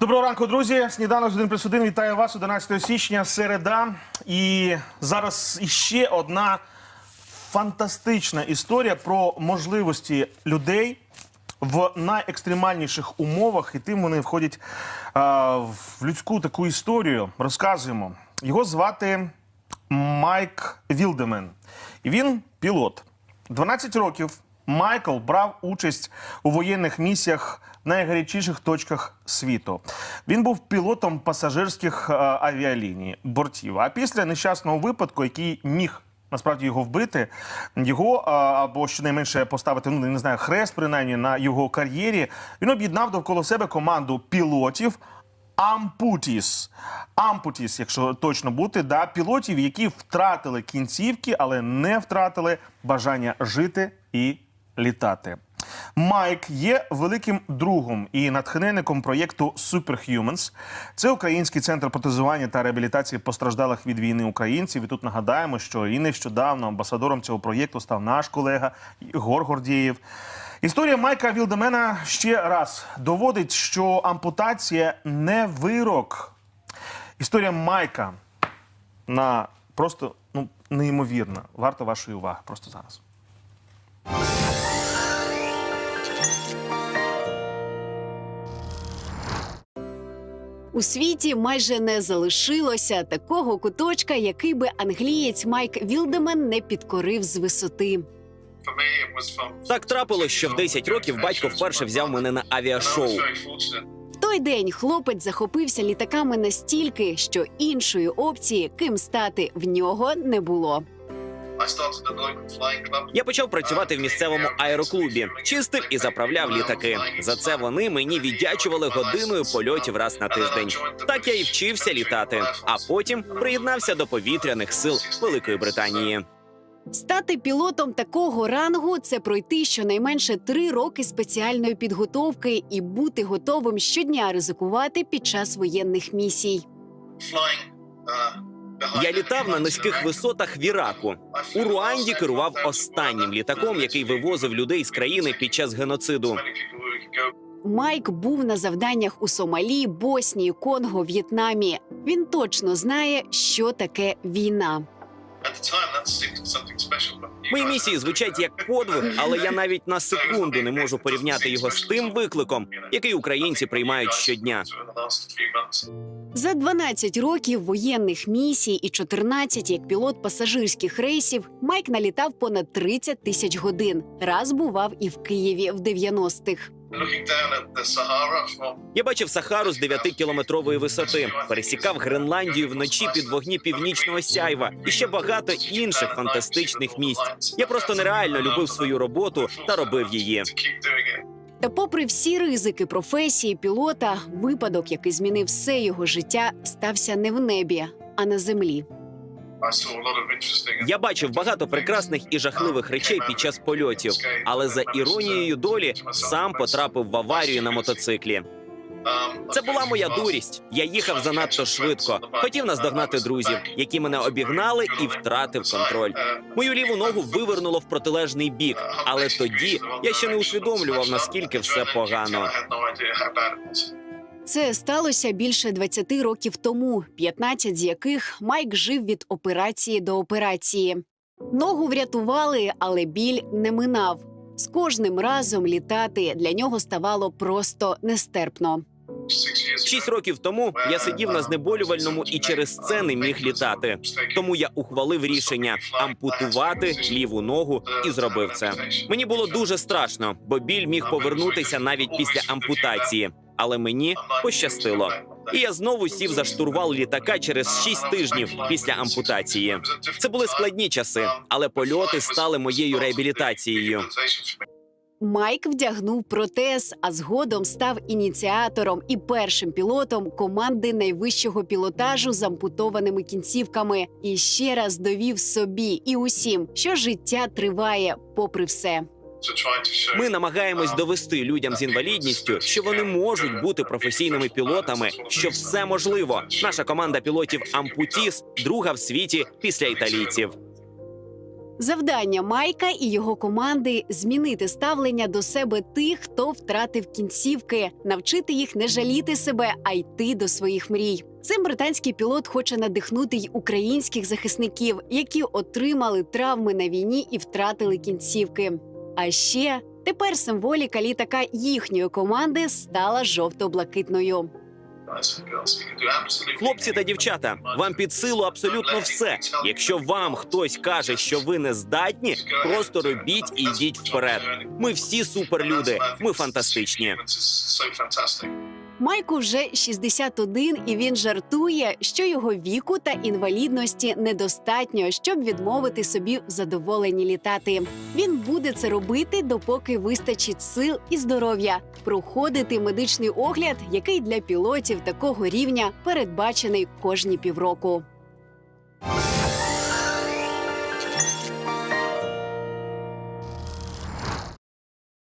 Доброго ранку, друзі. Сніданок з 1 плюс 1 вітає вас 11 січня, середа. І зараз іще одна фантастична історія про можливості людей в найекстремальніших умовах, і тим вони входять а, в людську таку історію. Розказуємо. Його звати Майк Вілдемен. І він пілот. 12 років Майкл брав участь у воєнних місіях в найгарячіших точках світу. Він був пілотом пасажирських е, авіаліній бортів. А після нещасного випадку, який міг насправді його вбити, його е, або щонайменше поставити ну не знаю хрест, принаймні на його кар'єрі. Він об'єднав довкола себе команду пілотів. Ампутіс. Ампутіс, якщо точно бути, да, пілотів, які втратили кінцівки, але не втратили бажання жити і літати. Майк є великим другом і натхненником проєкту Superhumans. Це український центр протезування та реабілітації постраждалих від війни українців. І тут нагадаємо, що і нещодавно амбасадором цього проєкту став наш колега Ігор Гордієв. Історія Майка Вілдемена ще раз доводить, що ампутація не вирок. Історія Майка на просто ну неймовірна. Варта вашої уваги просто зараз. У світі майже не залишилося такого куточка, який би англієць Майк Вілдемен не підкорив з висоти. Так трапилось, що в 10 років батько вперше взяв мене на авіашоу. В той день хлопець захопився літаками настільки, що іншої опції, ким стати в нього не було. Я почав працювати в місцевому аероклубі, чистив і заправляв літаки. За це вони мені віддячували годиною польотів раз на тиждень. Так я і вчився літати, а потім приєднався до повітряних сил Великої Британії. Стати пілотом такого рангу це пройти щонайменше три роки спеціальної підготовки і бути готовим щодня ризикувати під час воєнних місій. Я літав на низьких висотах в Іраку. У Руанді керував останнім літаком, який вивозив людей з країни під час геноциду. Майк був на завданнях у Сомалі, Боснії, Конго, В'єтнамі. Він точно знає, що таке війна. Мої місії звучать як подвиг, але я навіть на секунду не можу порівняти його з тим викликом, який українці приймають щодня. За 12 років воєнних місій і 14 як пілот пасажирських рейсів Майк налітав понад 30 тисяч годин. Раз бував і в Києві в 90-х. Я бачив Сахару з 9-кілометрової висоти, пересікав Гренландію вночі під вогні північного сяйва і ще багато інших фантастичних місць. Я просто нереально любив свою роботу та робив її. Та, попри всі ризики професії пілота, випадок, який змінив все його життя, стався не в небі, а на землі. Я бачив багато прекрасних і жахливих речей під час польотів, але за іронією долі сам потрапив в аварію на мотоциклі. Це була моя дурість. Я їхав занадто швидко. Хотів наздогнати друзів, які мене обігнали, і втратив контроль. Мою ліву ногу вивернуло в протилежний бік, але тоді я ще не усвідомлював наскільки все погано. Це сталося більше 20 років тому, 15 з яких Майк жив від операції до операції. Ногу врятували, але біль не минав. З кожним разом літати для нього ставало просто нестерпно. Шість років тому я сидів на знеболювальному і через це не міг літати. Тому я ухвалив рішення ампутувати ліву ногу і зробив це. Мені було дуже страшно, бо біль міг повернутися навіть після ампутації. Але мені пощастило. І я знову сів за штурвал літака через шість тижнів після ампутації. Це були складні часи, але польоти стали моєю реабілітацією. Майк вдягнув протез, а згодом став ініціатором і першим пілотом команди найвищого пілотажу з ампутованими кінцівками. І ще раз довів собі і усім, що життя триває, попри все. Ми намагаємось довести людям з інвалідністю, що вони можуть бути професійними пілотами, що все можливо. Наша команда пілотів Ампутіс друга в світі після італійців. Завдання Майка і його команди змінити ставлення до себе тих, хто втратив кінцівки, навчити їх не жаліти себе, а йти до своїх мрій. Цим британський пілот хоче надихнути й українських захисників, які отримали травми на війні і втратили кінцівки. А ще тепер символіка літака їхньої команди стала жовто-блакитною. Хлопці та дівчата, вам під силу абсолютно все. Якщо вам хтось каже, що ви не здатні, просто робіть і йдіть вперед. Ми всі суперлюди. Ми фантастичні. Майку вже 61, і він жартує, що його віку та інвалідності недостатньо, щоб відмовити собі в задоволенні літати. Він буде це робити, допоки вистачить сил і здоров'я, проходити медичний огляд, який для пілотів такого рівня передбачений кожні півроку.